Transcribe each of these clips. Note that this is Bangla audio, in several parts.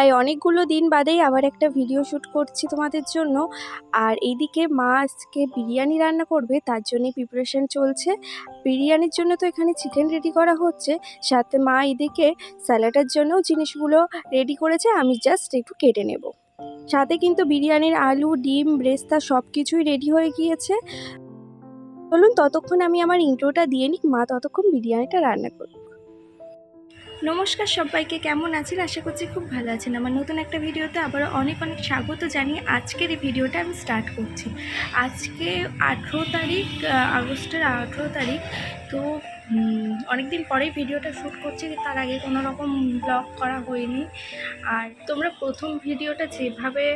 প্রায় অনেকগুলো দিন বাদেই আবার একটা ভিডিও শ্যুট করছি তোমাদের জন্য। আর এইদিকে মা আজকে বিরিয়ানি রান্না করবে, তার জন্যে প্রিপারেশান চলছে। বিরিয়ানির জন্য তো এখানে চিকেন রেডি করা হচ্ছে, সাথে মা এদিকে স্যালাডের জন্যও জিনিসগুলো রেডি করেছে, আমি জাস্ট একটু কেটে নেব। সাথে কিন্তু বিরিয়ানির আলু, ডিম, ব্রেস্তা সব কিছুই রেডি হয়ে গিয়েছে। চলুন, ততক্ষণ আমি আমার ইন্ট্রোটা দিয়ে নিই, মা ততক্ষণ বিরিয়ানিটা রান্না করুক নমস্কার সবাইকে, কেমন আছেন? আশা করছি খুব ভালো আছেন। আমার নতুন একটা ভিডিওতে আবার অনেক অনেক স্বাগত জানিয়ে আজকের এই ভিডিওটা আমি স্টার্ট করছি। আজকে আঠেরো তারিখ আগস্টের আঠেরো তারিখ, তো অনেক দিন পরেই ভিডিওটা শ্যুট করছি, তার আগে কোনো রকম ব্লগ করা হয়নি। আর তোমরা প্রথম ভিডিওটা যেভাবে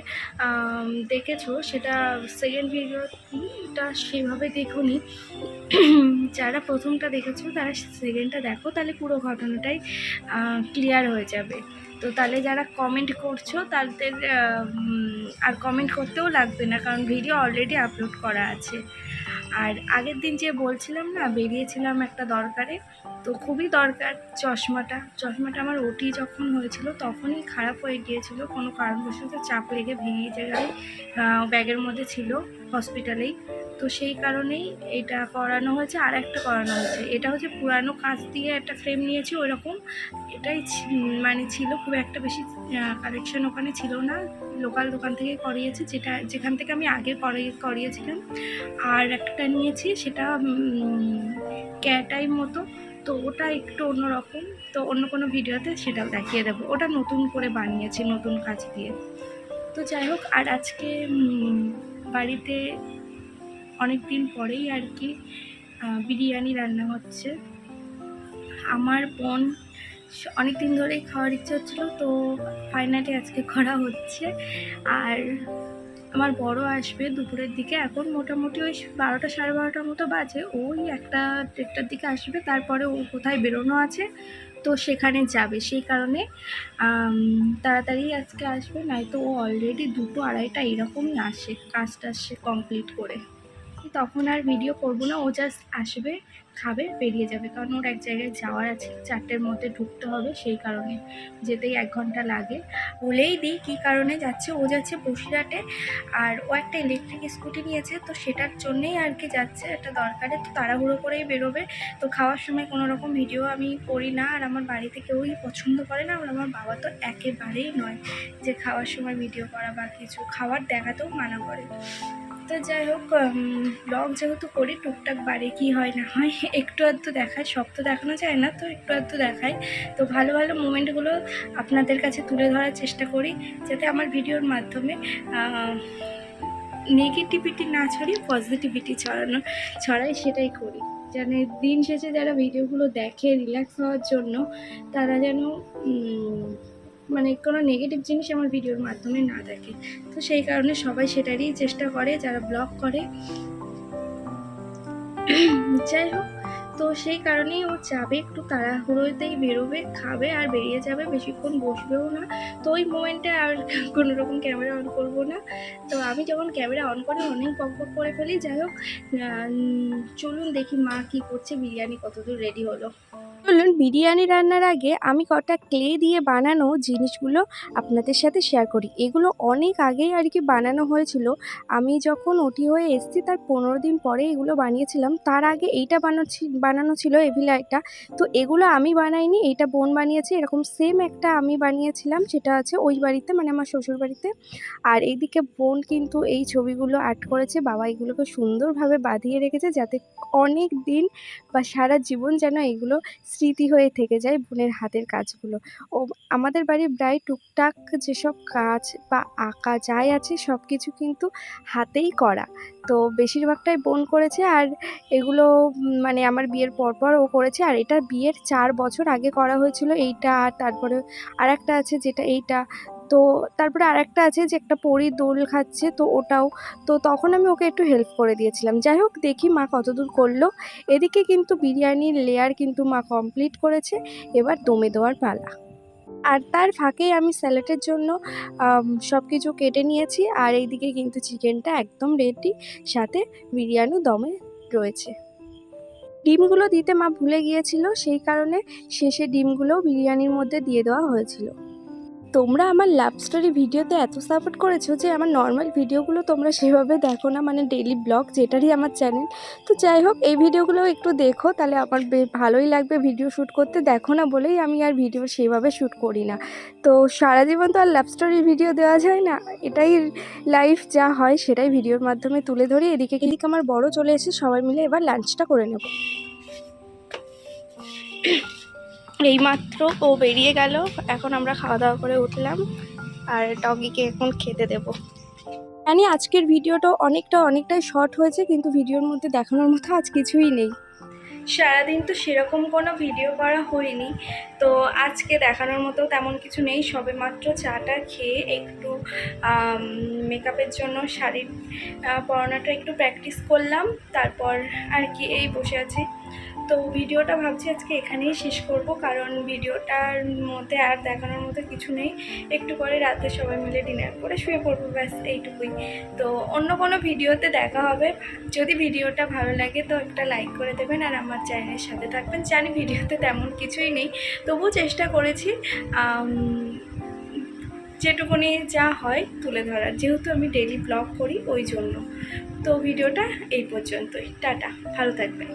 দেখেছ, সেটা সেকেন্ড ভিডিওটা সেভাবে দেখোনি। যারা প্রথমটা দেখেছ, তারা সেকেন্ডটা দেখো, তাহলে পুরো ঘটনাটাই ক্লিয়ার হয়ে যাবে। তো তাহলে যারা কমেন্ট করছ, তাদের আর কমেন্ট করতেও লাগবে না, কারণ ভিডিও অলরেডি আপলোড করা আছে। আর আগের দিন যে বলছিলাম না, বেরিয়েছিলাম একটা দরকারে, তো খুবই দরকার চশমাটা। চশমাটা আমার ওটি যখন হয়েছিল, তখনই খারাপ হয়ে গিয়েছিল। কোনো কারণবশত চাপ লেগে ভেঙে জায়গায় ব্যাগের মধ্যে ছিল হসপিটালেই তো সেই কারণেই এটা করানো হয়েছে, আর একটা করানো হয়েছে। এটা হচ্ছে পুরানো কাঁচ দিয়ে একটা ফ্রেম নিয়েছি ওরকম এটাই মানে ছিল, খুব একটা বেশি কালেকশন ওখানে ছিল না। লোকাল দোকান থেকে করিয়েছি, যেটা, যেখান থেকে আমি আগে করিয়ে করিয়েছিলাম। আর একটা নিয়েছি, সেটা ক্যাটাই মতো। তো ওটা একটু অন্যরকম। তো অন্য কোনো ভিডিওতে সেটাও দেখিয়ে দেবো। ওটা নতুন করে বানিয়েছি, নতুন কাজ দিয়ে। তো যাই হোক, আর আজকে বাড়িতে অনেক দিন পরেই আর কি বিরিয়ানি রান্না হচ্ছে। আমার বোন অনেক দিন ধরেই খাওয়ার ইচ্ছে হচ্ছিল, তো ফাইনালি আজকে করা হচ্ছে। আর আমার বড় আসবে দুপুরের দিকে, এখন মোটামুটি ওই বারোটা সাড়ে বারোটার মতো বাজে। ওই একটা দেড়টার দিকে আসবে, তারপরে ও কোথায় বেরোনো আছে, তো সেখানে যাবে। সেই কারণে তাড়াতাড়ি আজকে আসবে নয়তো ও অলরেডি দুটো আড়াইটা এরকমই আসে, কাজটা সে কমপ্লিট করে। তখন আর ভিডিও করব না, ও জাস্ট আসবে, খাবে, বেরিয়ে যাবে। কারণ ওর এক জায়গায় যাওয়ার আছে, চারটের মধ্যে ঢুকতে হবে সেই কারণে যেতেই এক ঘণ্টা লাগে। বলেই দিই কী কারণে যাচ্ছে, ও যাচ্ছে বসিরহাটে, আর ও একটা ইলেকট্রিক স্কুটি নিয়েছে, তো সেটার জন্যেই আর কি যাচ্ছে, একটা দরকারে তো তাড়াহুড়ো করেই বেরোবে। তো খাওয়ার সময় কোনো রকম ভিডিও আমি করি না, আর আমার বাড়িতে কেউই পছন্দ করে না, আর আমার বাবা তো একেবারেই নয় যে খাওয়ার সময় ভিডিও করা বা কিছু খাবার দেখাতেও মানা করে। তো যাই হোক ব্লগ যেহেতু করি, টুকটাক বাড়ি কি হয় না হয়, একটু আধটু দেখায় সব তো দেখানো যায় না, তো একটু আধটু দেখায় তো ভালো ভালো মুমেন্টগুলো আপনাদের কাছে তুলে ধরার চেষ্টা করি, যাতে আমার ভিডিওর মাধ্যমে নেগেটিভিটি না ছড়িয়ে পজিটিভিটি ছড়ানো, ছড়াই সেটাই করি। যেন দিন শেষে যারা ভিডিওগুলো দেখে রিল্যাক্স হওয়ার জন্য, তারা যেন মানে কোনো নেগেটিভ জিনিস আমার ভিডিওর মাধ্যমে না দেখে। তো সেই কারণে সবাই সেটারই চেষ্টা করে, যারা ব্লগ করে। যাই হোক, তো সেই কারণেই ও যাবে, একটু তাড়াহুড়োতেই বেরোবে, খাবে আর বেরিয়ে যাবে, বেশিক্ষণ বসবেও না। তো ওই মোমেন্টে আর কোনো রকম ক্যামেরা অন করব না। তো আমি যখন ক্যামেরা অন করি অনেক বক বক করে ফেলি, যাই হোক চলুন দেখি মা কি করছে, বিরিয়ানি কতদূর রেডি হলো। চলুন বিরিয়ানি রান্নার আগে আমি কটা ক্লে দিয়ে বানানো জিনিসগুলো আপনাদের সাথে শেয়ার করি। এগুলো অনেক আগেই আর কি বানানো হয়েছিল। আমি যখন ওটি হয়ে এসেছি, তার পনেরো দিন পরে এগুলো বানিয়েছিলাম। তার আগে এইটা বানাচ্ছি, বানানো ছিল এভিলাইটা। তো এগুলো আমি বানাইনি, এইটা বোন বানিয়েছে। এরকম সেম একটা আমি বানিয়েছিলাম, সেটা আছে ওই বাড়িতে মানে আমার শ্বশুর বাড়িতে। আর এইদিকে বোন কিন্তু এই ছবিগুলো আর্ট করেছে। বাবা এগুলোকে সুন্দরভাবে বাঁধিয়ে রেখেছে, যাতে অনেক দিন বা সারা জীবন যেন এগুলো স্মৃতি হয়ে থেকে যায় বোনের হাতের কাজগুলো। ও আমাদের বাড়ির প্রায় টুকটাক যেসব কাজ বা আঁকা যাই আছে সব কিছু কিন্তু হাতেই করা। তো বেশিরভাগটাই বোন করেছে আর এগুলো মানে আমার বিয়ের পরপর ও করেছে। আর এটা বিয়ের চার বছর আগে করা হয়েছিল, এইটা আর তারপরে আর একটা আছে যেটা এইটা। তো তারপরে আর একটা আছে যে একটা পরি দোল খাচ্ছে, তো ওটাও। তো তখন আমি ওকে একটু হেল্প করে দিয়েছিলাম। যাই হোক, দেখি মা কতদূর করল। এদিকে কিন্তু বিরিয়ানির লেয়ার কিন্তু মা কমপ্লিট করেছে। এবার দমে দেওয়ার পালা। আর তার ফাঁকেই আমি স্যালাডের জন্য সব কিছু কেটে নিয়েছি। আর এইদিকে কিন্তু চিকেনটা একদম রেডি সাথে বিরিয়ানি দমে রয়েছে। ডিমগুলো দিতে মা ভুলে গিয়েছিল। সেই কারণে শেষে ডিমগুলোও বিরিয়ানির মধ্যে দিয়ে দেওয়া হয়েছিল। তোমরা আমার লাভ স্টোরি ভিডিওতে এত সাপোর্ট করেছ যে আমার নর্মাল ভিডিওগুলো তোমরা সেভাবে দেখো না মানে ডেইলি ব্লগ যেটারই আমার চ্যানেল তো যাই হোক, এই ভিডিওগুলো একটু দেখো, তাহলে আমার ভালোই লাগবে ভিডিও শ্যুট করতে। দেখো না বলেই আমি আর ভিডিও সেভাবে শ্যুট করি না। তো সারা জীবন তো আর লাভ স্টোরির ভিডিও দেওয়া যায় না, এটাই লাইফ যা হয় সেটাই ভিডিওর মাধ্যমে তুলে ধরি। এদিকে এদিকে আমার বড় চলে এসে সবাই মিলে এবার লাঞ্চটা করে নেব। এইমাত্র ও বেরিয়ে গেল। এখন আমরা খাওয়া দাওয়া করে উঠলাম আর ডগিকে এখন খেতে দেব। জানি আজকের ভিডিওটা অনেকটা অনেকটাই শর্ট হয়েছে কিন্তু ভিডিওর মধ্যে দেখানোর মতো আজ কিছুই নেই। সারাদিন তো সেরকম কোনো ভিডিও করা হয়নি তো আজকে দেখানোর মতো তেমন কিছু নেই। সবে মাত্র চাটা খেয়ে একটু মেকআপের জন্য শাড়ির পরানোটা একটু প্র্যাকটিস করলাম। তারপর আর কি এই বসে আছি। তো ভিডিওটা ভাবছি আজকে এখানেই শেষ করব, কারণ ভিডিওটার মধ্যে আর দেখানোর মতো কিছু নেই। একটু পরে রাতে সবাই মিলে ডিনার করে শুয়ে পড়ব, ব্যাস এইটুকুই। তো অন্য কোনো ভিডিওতে দেখা হবে। যদি ভিডিওটা ভালো লাগে তো একটা লাইক করে দেবেন আর আমার চ্যানেলের সাথে থাকবেন। জানি ভিডিওতে তেমন কিছুই নেই, তবুও চেষ্টা করেছি যেটুকুনি যা হয় তুলে ধরার। যেহেতু আমি ডেলি ব্লগ করি, ওই জন্য। তো ভিডিওটা এই পর্যন্তই। টাটা, ভালো থাকবেন।